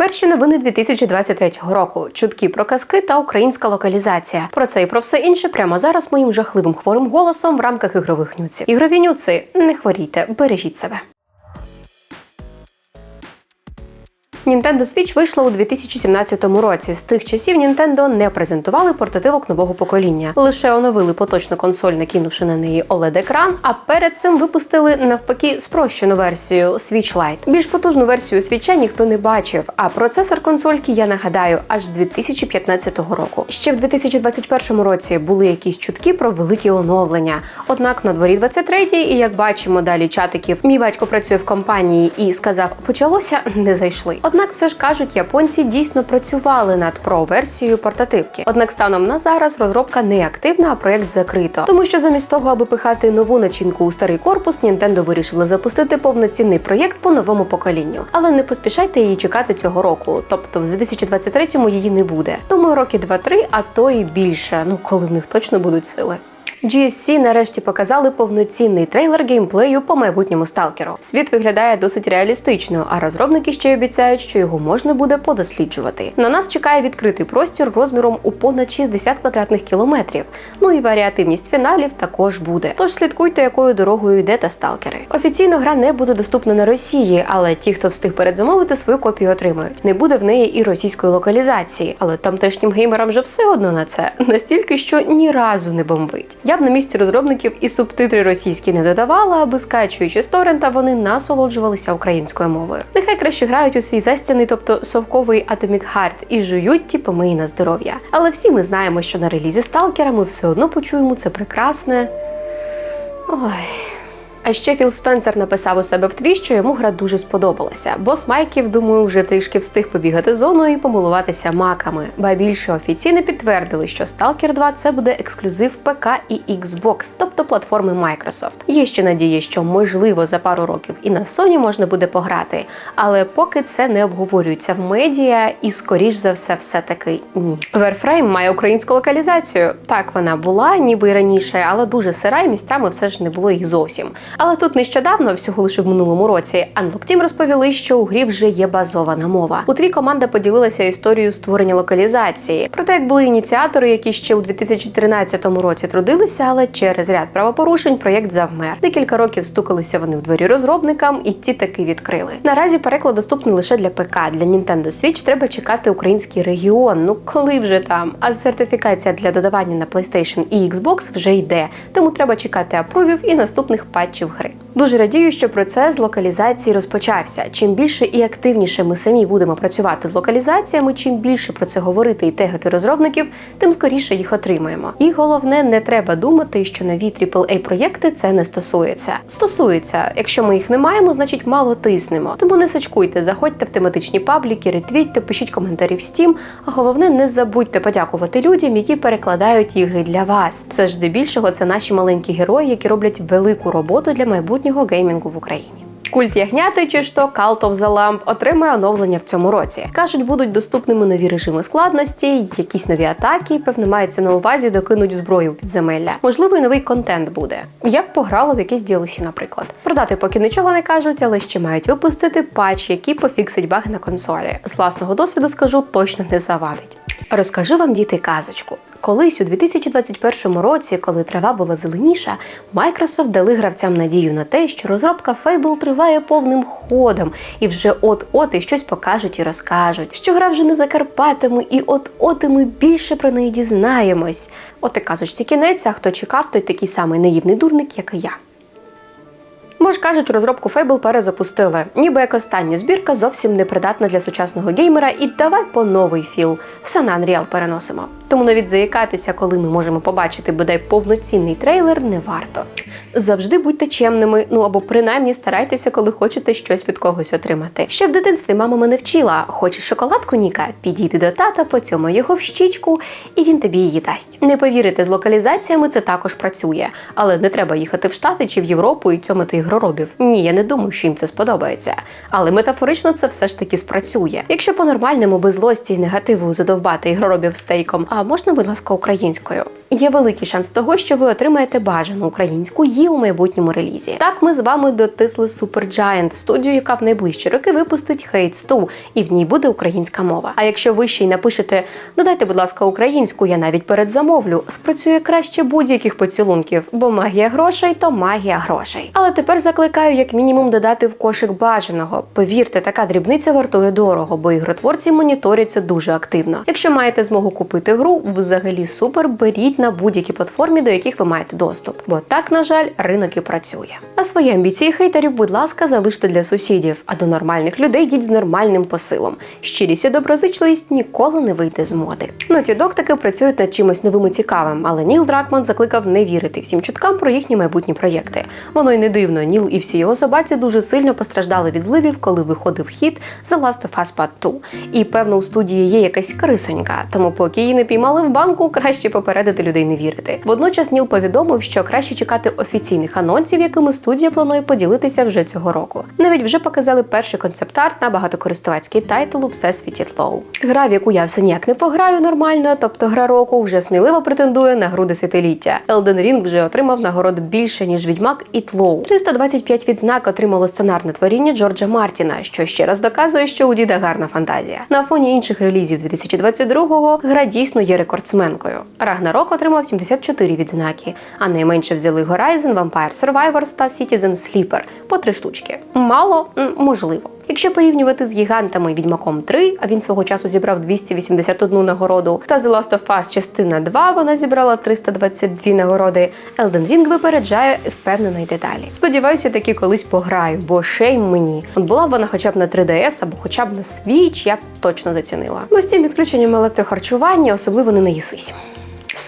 Перші новини 2023 року. Чутки про казки та українська локалізація. Про це і про все інше прямо зараз моїм жахливим хворим голосом в рамках ігрових нюців. Ігрові нюци, не хворійте, бережіть себе. Nintendo Switch вийшла у 2017 році. З тих часів Nintendo не презентували портативок нового покоління, лише оновили поточну консоль, накинувши на неї oled екран а перед цим випустили навпаки спрощену версію Switch Lite. Більш потужну версію Switch ніхто не бачив. А процесор консольки я нагадаю аж з 2015 року. Ще в 2021 році були якісь чутки про великі оновлення. Однак на дворі 23-й, і як бачимо далі чатиків, мій батько працює в компанії і сказав, почалося, не зайшли. Однак, все ж кажуть, японці дійсно працювали над про-версією портативки. Однак станом на зараз розробка не активна, а проєкт закрито. Тому що замість того, аби пихати нову начинку у старий корпус, Nintendo вирішили запустити повноцінний проєкт по новому поколінню. Але не поспішайте її чекати цього року. Тобто в 2023-му її не буде. Думаю, роки 2-3, а то і більше. Ну коли в них точно будуть сили. GSC нарешті показали повноцінний трейлер геймплею по майбутньому сталкеру. Світ виглядає досить реалістично, а розробники ще й обіцяють, що його можна буде подосліджувати. На нас чекає відкритий простір розміром у понад 60 квадратних кілометрів. Ну і варіативність фіналів також буде. Тож слідкуйте, якою дорогою йдете сталкери. Офіційно гра не буде доступна на Росії, але ті, хто встиг передзамовити, свою копію отримають. Не буде в неї і російської локалізації, але тамтешнім геймерам вже все одно на це настільки, що ні разу не бомбить. Я б на місці розробників і субтитри російські не додавала, аби скачуючи з торрента, вони насолоджувалися українською мовою. Нехай краще грають у свій застяний, тобто совковий Atomic Heart і жують ті помиї на здоров'я. Але всі ми знаємо, що на релізі сталкера ми все одно почуємо це прекрасне. Ой. А ще Філ Спенсер написав у себе в тві, що йому гра дуже сподобалася. Бос Майків, думаю, вже трішки встиг побігати зоною і помилуватися маками. Ба більше офіційно підтвердили, що Stalker 2 це буде ексклюзив ПК і Xbox, тобто платформи Microsoft. Є ще надія, що можливо за пару років і на Sony можна буде пограти, але поки це не обговорюється в медіа, і скоріш за все, все таки ні. Warframe має українську локалізацію. Так вона була, ніби раніше, але дуже сира і місцями все ж не було їх зовсім. Але тут нещодавно, всього лише в минулому році, Unlock Team розповіли, що у грі вже є базована мова. У твій команда поділилася історією створення локалізації. Проте, як були ініціатори, які ще у 2013 році трудилися, але через ряд правопорушень проєкт завмер. Декілька років стукалися вони в двері розробникам, і ті таки відкрили. Наразі переклад доступний лише для ПК. Для Nintendo Switch треба чекати український регіон. Ну коли вже там? А сертифікація для додавання на PlayStation і Xbox вже йде. Тому треба чекати апрувів і наступних патчів гри. Дуже радію, що процес локалізації розпочався. Чим більше і активніше ми самі будемо працювати з локалізаціями, чим більше про це говорити і тегати розробників, тим скоріше їх отримаємо. І головне, не треба думати, що нові aaa проєкти це не стосується. Стосується, якщо ми їх не маємо, значить мало тиснемо. Тому не сачкуйте, заходьте в тематичні пабліки, ретвітьте, пишіть коментарі в Steam, А головне, не забудьте подякувати людям, які перекладають ігри для вас. Все ж здебільшого це наші маленькі герої, які роблять велику роботу для майбутнього геймінгу в Україні. Культ ягняти чи що Cult of the Lamp отримає оновлення в цьому році. Кажуть, будуть доступними нові режими складності, якісь нові атаки. Певно, мається на увазі докинуть зброю в підземелля. Можливо, і новий контент буде. Я б пограла в якісь DLC, наприклад. Продати поки нічого не кажуть, але ще мають випустити патч, який пофіксить баги на консолі. З власного досвіду скажу, точно не завадить. Розкажу вам діти казочку. Колись у 2021 році, коли трава була зеленіша, Microsoft дали гравцям надію на те, що розробка Fable триває повним ходом, і вже от-от і щось покажуть і розкажуть, що гра вже не за Карпатами, і от-от і ми більше про неї дізнаємось. От і казочці кінець, а хто чекав, той такий самий наївний дурник, як і я. Бо ж кажуть, розробку Fable перезапустили. Ніби як остання збірка зовсім не придатна для сучасного геймера, і давай по новий філ. Все на Unreal переносимо. Тому навіть заїкатися, коли ми можемо побачити бодай повноцінний трейлер, не варто. Завжди будьте чемними, ну або принаймні старайтеся, коли хочете щось від когось отримати. Ще в дитинстві мама мене вчила: хочеш шоколадку, Ніка, підійди до тата, поцьомай його в щічку, і він тобі її дасть. Не повірите, з локалізаціями це також працює, але не треба їхати в Штати чи в Європу і цьомити ігроробів. Ні, я не думаю, що їм це сподобається. Але метафорично це все ж таки спрацює. Якщо по-нормальному без злості і негативу задовбати ігроробів стейком, а можна, будь ласка, українською. Є великий шанс того, що ви отримаєте бажану українську її у майбутньому релізі. Так ми з вами дотисли Supergiant, студію, яка в найближчі роки випустить Hades 2, і в ній буде українська мова. А якщо ви ще й напишете додайте, будь ласка, українську, я навіть передзамовлю, спрацює краще будь-яких поцілунків, бо магія грошей то магія грошей. Але тепер закликаю як мінімум додати в кошик бажаного. Повірте, така дрібниця вартує дорого, бо ігротворці моніторяться дуже активно. Якщо маєте змогу купити гру, взагалі супер беріть на будь-якій платформі, до яких ви маєте доступ. Бо так, на жаль, ринок і працює. А свої амбіції хейтерів, будь ласка, залиште для сусідів, а до нормальних людей йдіть з нормальним посилом. Щирість і доброзичливість ніколи не вийде з моди. Naughty Dog таки працюють над чимось новим і цікавим, але Ніл Дракман закликав не вірити всім чуткам про їхні майбутні проєкти. Воно й не дивно. Ніл і всі його собаці дуже сильно постраждали від зливів, коли виходив хіт The Last of Us Part 2. І певно у студії є якась крисонька, тому поки її не піймали в банку, краще попередити людей не вірити. Водночас Ніл повідомив, що краще чекати офіційних анонсів, якими студія планує поділитися вже цього року. Навіть вже показали перший концепт-арт на багатокористувацький тайтл у всесвіті Тлоу. Гра, в яку я все ніяк не пограю нормально, тобто гра року вже сміливо претендує на гру десятиліття. Elden Ring вже отримав нагород більше ніж Відьмак і Тлоу. 325 відзнак отримало сценарне творіння Джорджа Мартіна, що ще раз доказує, що у діда гарна фантазія. На фоні інших релізів 2022-го гра дійсно є рекордсменкою. Рагнарок отримав 74 відзнаки, а найменше взяли Horizon, Vampire Survivors та Citizen Sleeper по три штучки. Мало можливо. Якщо порівнювати з гігантами Відьмаком 3, а він свого часу зібрав 281 нагороду, та The Last of Us частина 2, вона зібрала 322 нагороди. Elden Ring випереджає впевнено йде далі. Сподіваюся, таки колись пограю, бо шейм мені. От була б вона хоча б на 3DS або хоча б на Switch, я б точно зацінила. Бо з цим відключенням електрохарчування особливо не наїсись.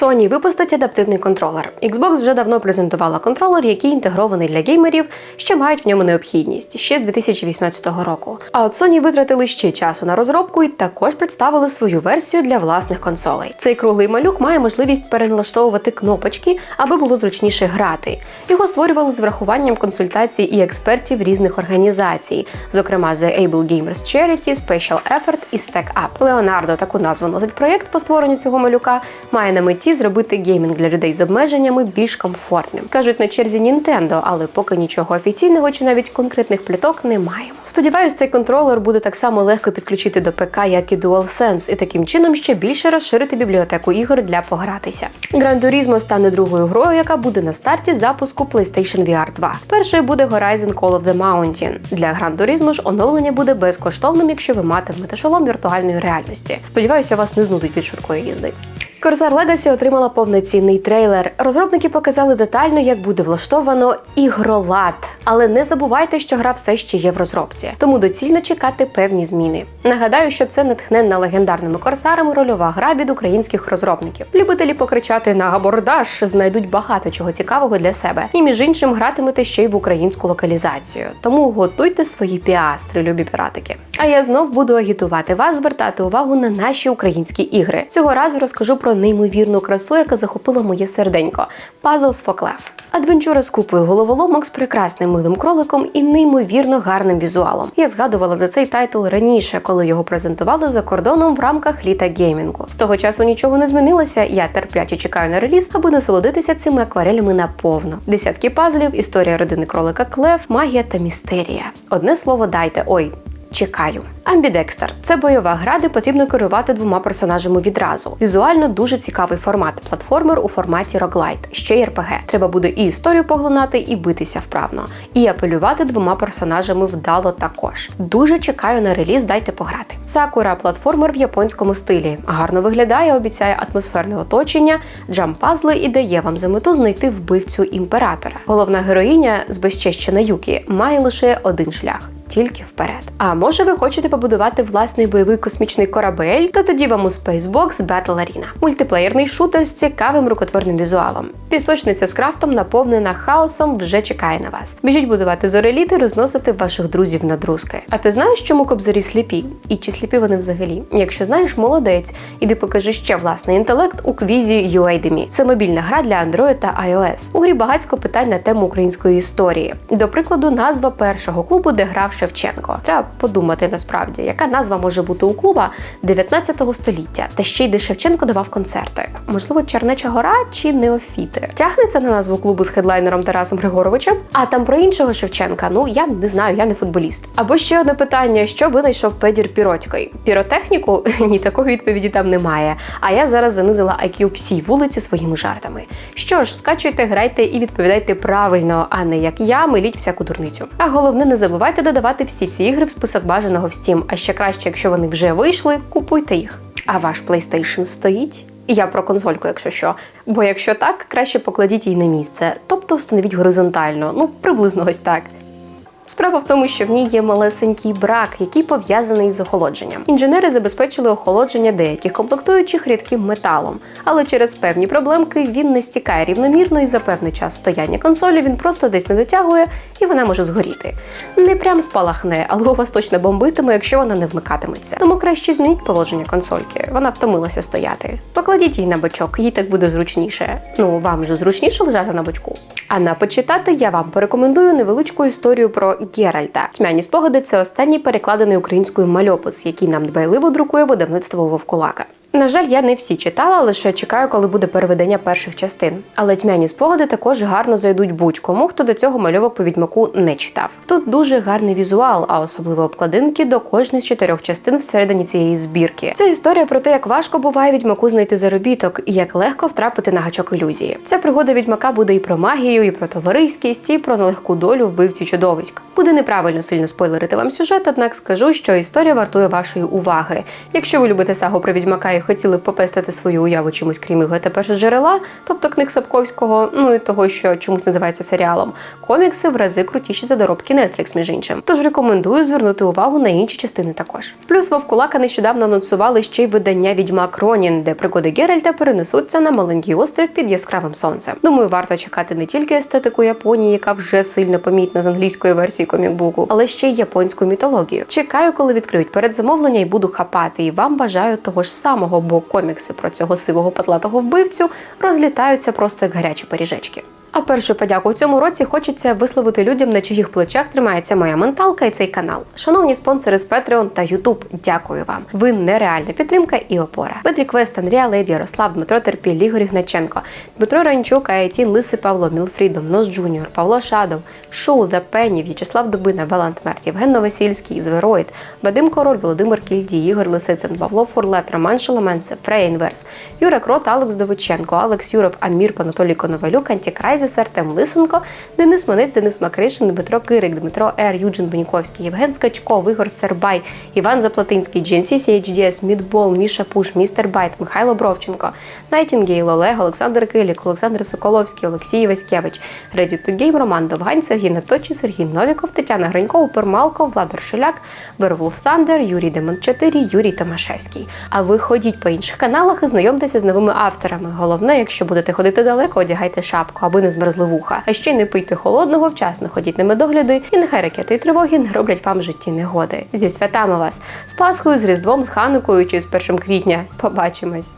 Sony випустить адаптивний контролер. Xbox вже давно презентувала контролер, який інтегрований для геймерів, що мають в ньому необхідність ще з 2018 року. А от Sony витратили ще часу на розробку і також представили свою версію для власних консолей. Цей круглий малюк має можливість переналаштовувати кнопочки, аби було зручніше грати. Його створювали з врахуванням консультацій і експертів різних організацій, зокрема The Able Gamers Charity, Special Effort і Stack Up. Леонардо таку назву носить проєкт по створенню цього малюка, має на меті зробити геймінг для людей з обмеженнями більш комфортним. Кажуть на черзі Nintendo, але поки нічого офіційного чи навіть конкретних пліток немає. Сподіваюсь, цей контролер буде так само легко підключити до ПК, як і DualSense, і таким чином ще більше розширити бібліотеку ігор для погратися. Gran Turismo стане другою грою, яка буде на старті запуску PlayStation VR 2. Першою буде Horizon Call of the Mountain. Для Gran Turismo ж оновлення буде безкоштовним, якщо ви матимете шолом віртуальної реальності. Сподіваюся, вас не знудить від швидкої їзди. Corsair Legacy отримала повноцінний трейлер. Розробники показали детально, як буде влаштовано ігролад. Але не забувайте, що гра все ще є в розробці, тому доцільно чекати певні зміни. Нагадаю, що це натхненна легендарними корсарами рольова гра від українських розробників. Любителі покричати на абордаж знайдуть багато чого цікавого для себе. І між іншим гратимете ще й в українську локалізацію. Тому готуйте свої піастри, любі піратики. А я знов буду агітувати вас звертати увагу на наші українські ігри. Цього разу розкажу про неймовірну красу, яка захопила моє серденько Puzzles for Clef. Адвенчура з купою головоломок з прекрасним милим кроликом і неймовірно гарним візуалом. Я згадувала за цей тайтл раніше, коли його презентували за кордоном в рамках літа геймінгу. З того часу нічого не змінилося. Я терпляче чекаю на реліз, аби насолодитися цими акварелями наповно. Десятки пазлів, історія родини кролика Клев, магія та містерія. Одне слово дайте. Ой, Чекаю. Амбідекстер це бойова гра, де потрібно керувати двома персонажами відразу. Візуально дуже цікавий формат. Платформер у форматі роглайт, ще й РПГ. Треба буде і історію поглинати, і битися вправно. І апелювати двома персонажами вдало також. Дуже чекаю на реліз, дайте пограти. Сакура платформер в японському стилі. Гарно виглядає, обіцяє атмосферне оточення, джамп-пазли і дає вам за мету знайти вбивцю імператора. Головна героїня, збезчещена Юкі, має лише один шлях тільки вперед. А може ви хочете побудувати власний бойовий космічний корабель? То тоді вам у Spacebox Battle Arena. мультиплеєрний шутер з цікавим рукотворним візуалом. Пісочниця з крафтом, наповнена хаосом, вже чекає на вас. Біжіть будувати зореліти, розносити ваших друзів на друзки. А ти знаєш, чому кобзарі сліпі? І чи сліпі вони взагалі? Якщо знаєш, молодець, іди покажи ще власний інтелект у квізі UIDME. Це мобільна гра для Android та iOS. У грі багатько питань на тему української історії. До прикладу, назва першого клубу, де грав Шевченко. Треба подумати насправді, яка назва може бути у клуба 19 століття, та ще й де Шевченко давав концерти. Можливо, Чернеча гора чи Неофіти. Тягнеться на назву клубу з хедлайнером Тарасом Григоровичем. А там про іншого Шевченка, ну я не знаю, я не футболіст. Або ще одне питання: що винайшов Федір Піротький? Піротехніку? Ні, такої відповіді там немає. А я зараз занизила IQ всій вулиці своїми жартами. Що ж, скачуйте, грайте і відповідайте правильно, а не як я, миліть всяку дурницю. А головне, не забувайте додавати всі ці ігри в список бажаного в Steam. А ще краще, якщо вони вже вийшли, купуйте їх. А ваш PlayStation стоїть? Я про консольку, якщо що. Бо якщо так, краще покладіть її на місце, тобто встановіть горизонтально, ну приблизно ось так. Справа в тому, що в ній є малесенький брак, який пов'язаний з охолодженням. Інженери забезпечили охолодження деяких комплектуючих рідким металом, але через певні проблемки він не стікає рівномірно і за певний час стояння консолі він просто десь не дотягує і вона може згоріти. Не прям спалахне, але у вас точно бомбитиме, якщо вона не вмикатиметься. Тому краще змініть положення консольки. Вона втомилася стояти. Покладіть її на бочок, їй так буде зручніше. Ну вам же зручніше лежати на бочку. А на почитати я вам порекомендую невеличку історію про Геральта. Тьмяні спогади це останній перекладений українською мальопис, який нам дбайливо друкує видавництво Вовкулака. На жаль, я не всі читала, лише чекаю, коли буде переведення перших частин. Але тьмяні спогади також гарно зайдуть будь-кому, хто до цього мальовок по відьмаку не читав. Тут дуже гарний візуал, а особливо обкладинки до кожної з чотирьох частин всередині цієї збірки. Це історія про те, як важко буває відьмаку знайти заробіток і як легко втрапити на гачок ілюзії. Ця пригода відьмака буде і про магію, і про товариськість, і про нелегку долю вбивців чудовиськ. Буде неправильно сильно спойлерити вам сюжет, однак скажу, що історія вартує вашої уваги. Якщо ви любите сагу про відьмака хотіли попестити свою уяву чимось крім його та джерела, тобто книг Сапковського, ну і того, що чомусь називається серіалом, комікси в рази крутіші за доробки Netflix, між іншим. Тож рекомендую звернути увагу на інші частини також. Плюс Вовкулака нещодавно анонсували ще й видання Відьмак Ронін, де пригоди Геральта перенесуться на маленький острів під яскравим сонцем. Думаю, варто чекати не тільки естетику Японії, яка вже сильно помітна з англійської версії комікбуку, але ще й японську мітологію. Чекаю, коли відкриють передзамовлення і буду хапати. І вам бажаю того ж самого, бо комікси про цього сивого патлатого вбивцю розлітаються просто як гарячі пиріжечки. А першу подяку в цьому році хочеться висловити людям, на чиїх плечах тримається моя менталка і цей канал. Шановні спонсори з Patreon та YouTube, дякую вам. Ви нереальна підтримка і опора. Петрі Квест, Андрія Лейд, Ярослав, Дмитро Терпіль, Ігор Ігначенко, Дмитро Ранчук, Аятін, Лиси Павло, Мілфрідом, Нос Джуніор, Павло Шадов, Шоу, The Penny, В'ячеслав Дубина, Валант Мерт, Євген Новосільський, Звероїд, Вадим Король, Володимир Кільдій, Ігор Лисицин, Павло Фурлет, Роман Шеломенце, Фрея Інверс, Юра Крот, Алекс Довиченко, Алекс Юров, Амір Панатолій Коновалюк, Антікрайзес, Артем Лисенко, Денис Манець, Денис Макришин, Дмитро Кирик, Дмитро Р, Юджин Беньковський, Євген Скачков, Ігор Сербай, Іван Заплатинський, GNC CHDS, Мідбол, Міша Пуш, Містер Байт, Михайло Бровченко, Найтінгейл, Олег, Олександр Килік, Олександр Соколовський, Олексій Васькевич, to Game, Роман Довгань, Сергій Наточі, Сергій Новіков, Тетяна Гринько, Упермалко, Владар Шеляк, Вервулф Тандер, Юрій Демон 4, Юрій Томашевський. А ви ходіть по інших каналах і знайомтеся з новими авторами. Головне, якщо будете ходити далеко, одягайте шапку, аби не змерзли вуха. А ще й не пийте холодного, вчасно ходіть на медогляди, і нехай ракети і тривоги не роблять вам житті негоди. Зі святами вас з Пасхою, з Різдвом, з Ханукою чи з 1 квітня. Побачимось.